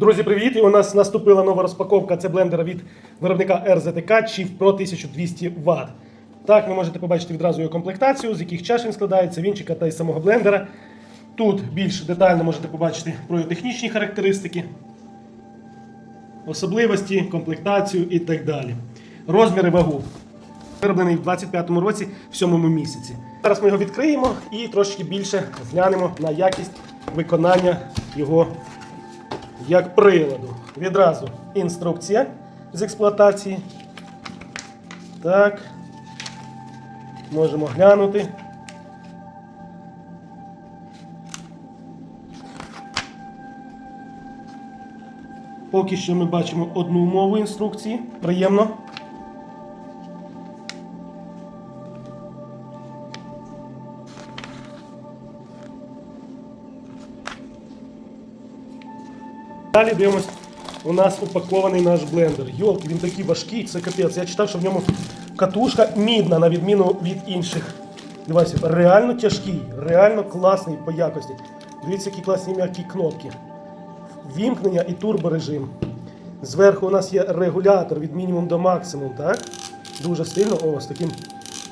Друзі, привіт! І у нас наступила нова розпаковка. Це блендера від виробника RZTK Chief Pro 1200 Вт. Так, ви можете побачити відразу його комплектацію, з яких чаш він складається, вінчика та й самого блендера. Тут більш детально можете побачити про його технічні характеристики, особливості, комплектацію і так далі. Розміри вагу. Вироблений в 25-му році, в 7-му місяці. Зараз ми його відкриємо і трошки більше зглянемо на якість виконання його як приладу. Відразу інструкція з експлуатації. Так. Можемо глянути. Поки що ми бачимо одну умову інструкції. Приємно. Далі дивимось, у нас упакований наш блендер. Йолки, він такий важкий, це капець. Я читав, що в ньому катушка мідна, на відміну від інших девайсів. Реально тяжкий, реально класний по якості. Дивіться, які класні м'які кнопки. Вімкнення і турборежим. Зверху у нас є регулятор від мінімум до максимум, так? Дуже сильно, о, з таким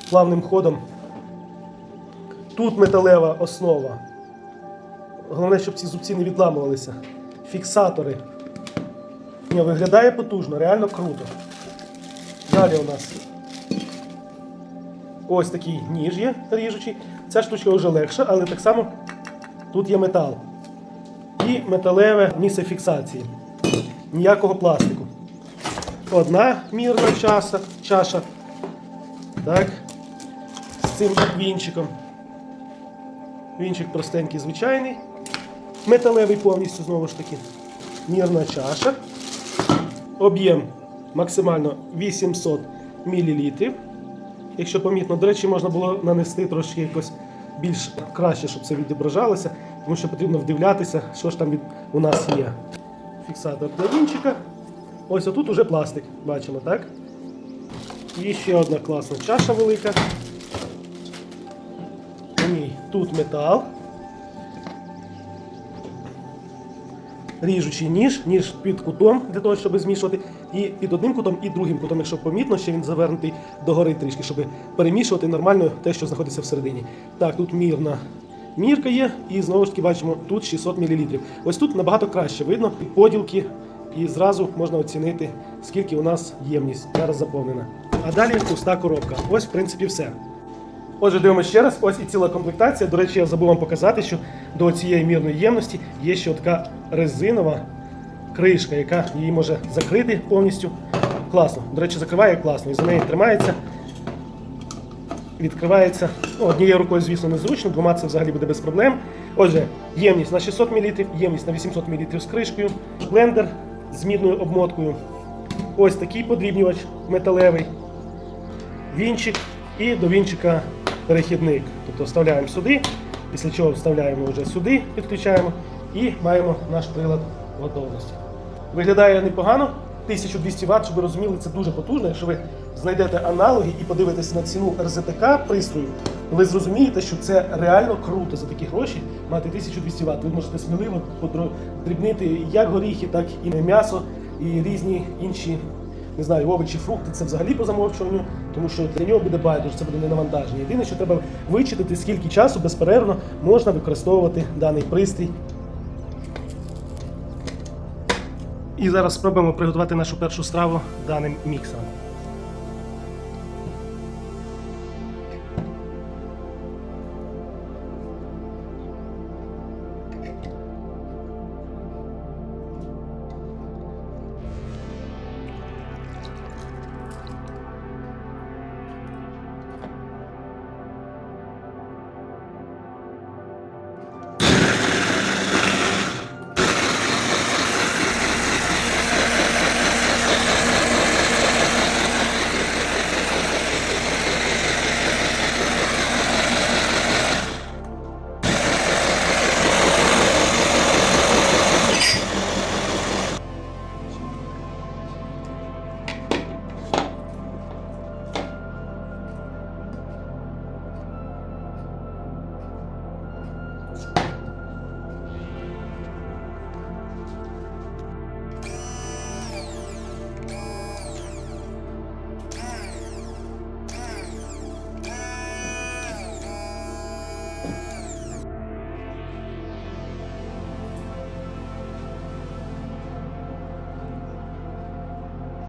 плавним ходом. Тут металева основа. Головне, щоб ці зубці не відламувалися. Фіксатори. Ні, виглядає потужно, реально круто. Далі у нас ось такий ніж є ріжучий. Ця штучка вже легша, але так само тут є метал. І металеве місце фіксації. Ніякого пластику. Одна мірна чаша. чаша. Так. З цим вінчиком. Вінчик простенький, звичайний. Металевий повністю знову ж таки. Мірна чаша. Об'єм максимально 800 мл. Якщо помітно, до речі, можна було нанести трошки якось більш краще, щоб це відображалося, тому що потрібно вдивлятися, що ж там від, у нас є. Фіксатор для вінчика. Ось отут уже пластик, бачимо, так? І ще одна класна чаша велика. У ній тут метал. Ріжучий ніж, ніж під кутом для того, щоб змішувати, і під одним кутом, і другим кутом, якщо помітно, ще він завернутий догори трішки, щоб перемішувати нормально те, що знаходиться всередині. Так, тут мірна мірка є, і знову ж таки бачимо, тут 600 мл. Ось тут набагато краще видно поділки, і зразу можна оцінити, скільки у нас ємність зараз заповнена. А далі пуста коробка. Ось, в принципі, все. Отже, дивимося ще раз. Ось і ціла комплектація. До речі, я забув вам показати, що до цієї мірної ємності є ще така резинова кришка, яка її може закрити повністю. Класно. До речі, закриває класно. І за неї тримається, відкривається. Ну, однією рукою, звісно, незручно, двома це взагалі буде без проблем. Отже, ємність на 600 мл, ємність на 800 мл з кришкою, блендер з мідною обмоткою. Ось такий подрібнювач металевий, вінчик і до вінчика перехідник. Тобто вставляємо сюди, після чого вставляємо вже сюди, підключаємо і маємо наш прилад в готовності. Виглядає непогано. 1200 Вт, щоб ви розуміли, це дуже потужно. Якщо ви знайдете аналоги і подивитесь на ціну РЗТК пристрою, ви зрозумієте, що це реально круто за такі гроші мати 1200 Вт. Ви можете сміливо подрібнити як горіхи, так і м'ясо, і різні інші не знаю, овочі, фрукти це взагалі по замовчуванню, тому що для нього буде байдуже, це буде не навантаження. Єдине, що треба вичитати, скільки часу безперервно можна використовувати даний пристрій. І зараз спробуємо приготувати нашу першу страву даним міксером.